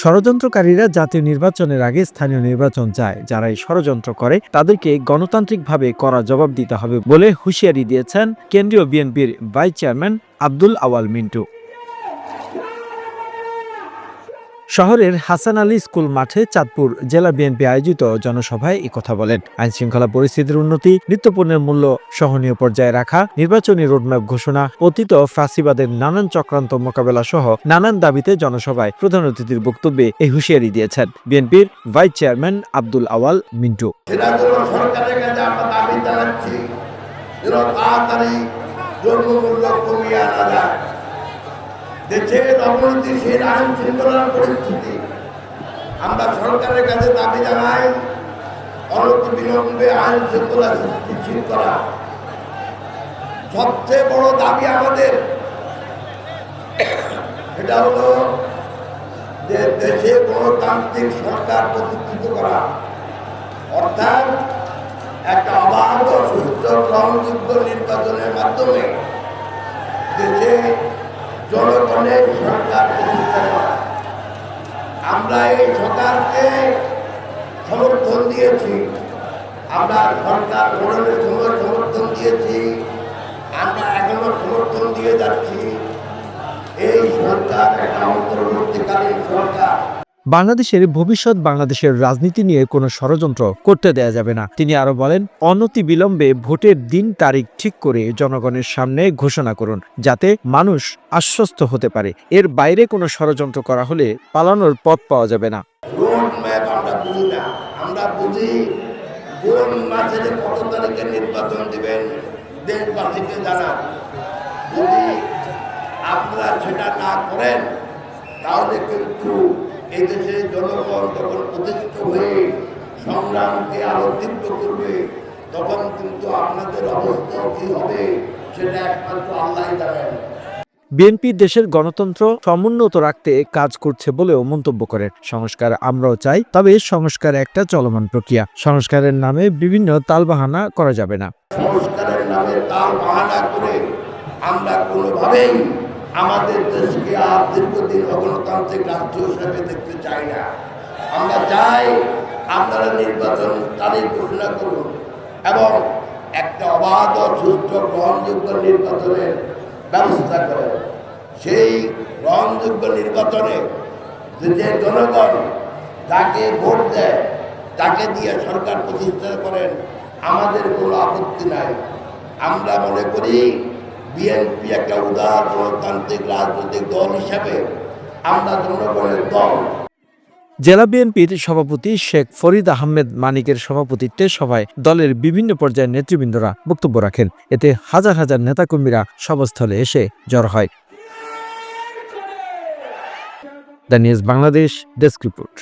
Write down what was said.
ষড়যন্ত্রকারীরা জাতীয় নির্বাচনের আগে স্থানীয় নির্বাচন চায়। যারা এই ষড়যন্ত্র করে, তাদেরকে গণতান্ত্রিকভাবে করা জবাব দিতে হবে বলে হুঁশিয়ারি দিয়েছেন কেন্দ্রীয় বিএনপির ভাইস চেয়ারম্যান আব্দুল আওয়াল মিন্টু। শহরের হাসান আলী স্কুল মাঠে চাঁদপুর জেলা বিএনপি আয়োজিত জনসভায় কথা বলেন। আইন শৃঙ্খলা পরিস্থিতির উন্নতি, নিত্যপণ্যের মূল্য সহনীয় পর্যায়ে রাখা, নির্বাচনী রোডম্যাপ ঘোষণা, অতীত ফাঁসিবাদের নানান চক্রান্ত মোকাবেলা সহ নানান দাবিতে জনসভায় প্রধান অতিথির বক্তব্যে এই হুঁশিয়ারি দিয়েছেন। বিএনপির ভাইস চেয়ারম্যান আব্দুল আওয়াল মিন্টু। তাড়াতাড়ি কমিয়ে আনা যায়। দেশের অবনতিশীল আইন শৃঙ্খলার পরিস্থিতি আমরা সরকারের কাছে দাবি জানাই বিলম্বে আইন শৃঙ্খলা স্থিতিশীল করা। সবচেয়ে বড় দাবি আমাদের এটা হলো যে দেশে গণতান্ত্রিক সরকার প্রতিষ্ঠিত করা। অর্থাৎ একটা অবাধ সুস্থ গ্রহণযোগ্য নির্বাচনের মাধ্যমে দেশে জনগণের সরকার প্রতিষ্ঠা করা আমরা এই সরকারকে সমর্থন দিয়েছি, আমরা সরকার গঠনের সময় সমর্থন দিয়েছি, আমরা এখনও সমর্থন দিয়ে যাচ্ছি। এই সরকার একটা অন্তর্বর্তী বাংলাদেশের ভবিষ্যৎ বাংলাদেশের রাজনীতি নিয়ে কোনো ষড়যন্ত্র করতে দেয়া যাবে না। তিনি আরও বলেন অনতি বিলম্বে ভোটের দিন তারিখ ঠিক করে জনগণের সামনে ঘোষণা করুন, যাতে মানুষ আশ্বস্ত হতে পারে। এর বাইরে কোনো ষড়যন্ত্র করা হলে পালানোর পথ পাওয়া যাবে না। আপনারা সেটা না করেন, তাহলে কিন্তু এই দেশে জনগণ যখন প্রতিষ্ঠিত হয়ে সংগ্রামকে আরও তীব্র করবে তখন কিন্তু আপনাদের অবস্থা কি হবে সেটা একমাত্র আল্লাহ জানেন। বিএনপি দেশের গণতন্ত্র সমুন্নত রাখতে কাজ করছে বলেও মন্তব্য করেন। সংস্কার আমরাও চাই তবে সংস্কার একটা চলমান প্রক্রিয়া। সংস্কারের নামে বিভিন্ন তালবাহানা করা যাবে না। সংস্কারের নামে তাল বাহানা করে আমরা কোনোভাবেই আমাদের দেশকে আর দীর্ঘদিন অগণতান্ত্রিক রাষ্ট্র হিসেবে দেখতে চাই না। আমরা চাই আপনারা নির্বাচন তারিখ ঘোষণা করুন এবং একটা অবাধ সুস্থ গ্রহণযোগ্য নির্বাচনের ব্যবস্থা করেন। সেই গ্রহণযোগ্য নির্বাচনে যে জনগণ যাকে ভোট দেয়, তাকে দিয়ে সরকার প্রতিষ্ঠা করেন, আমাদের কোনো আপত্তি নাই। আমরা মনে করি বিএনপি একটা উদার গণতান্ত্রিক রাজনৈতিক দল হিসাবে আমরা জনগণের দল। জেলা বিএনপির সভাপতি শেখ ফরিদ আহমেদ মানিকের সভাপতিত্বে সভায় দলের বিভিন্ন পর্যায়ের নেতৃবৃন্দরা বক্তব্য রাখেন। এতে হাজার হাজার নেতাকর্মীরা সভাস্থলে এসে জড় হয়। The news Bangladesh desk report.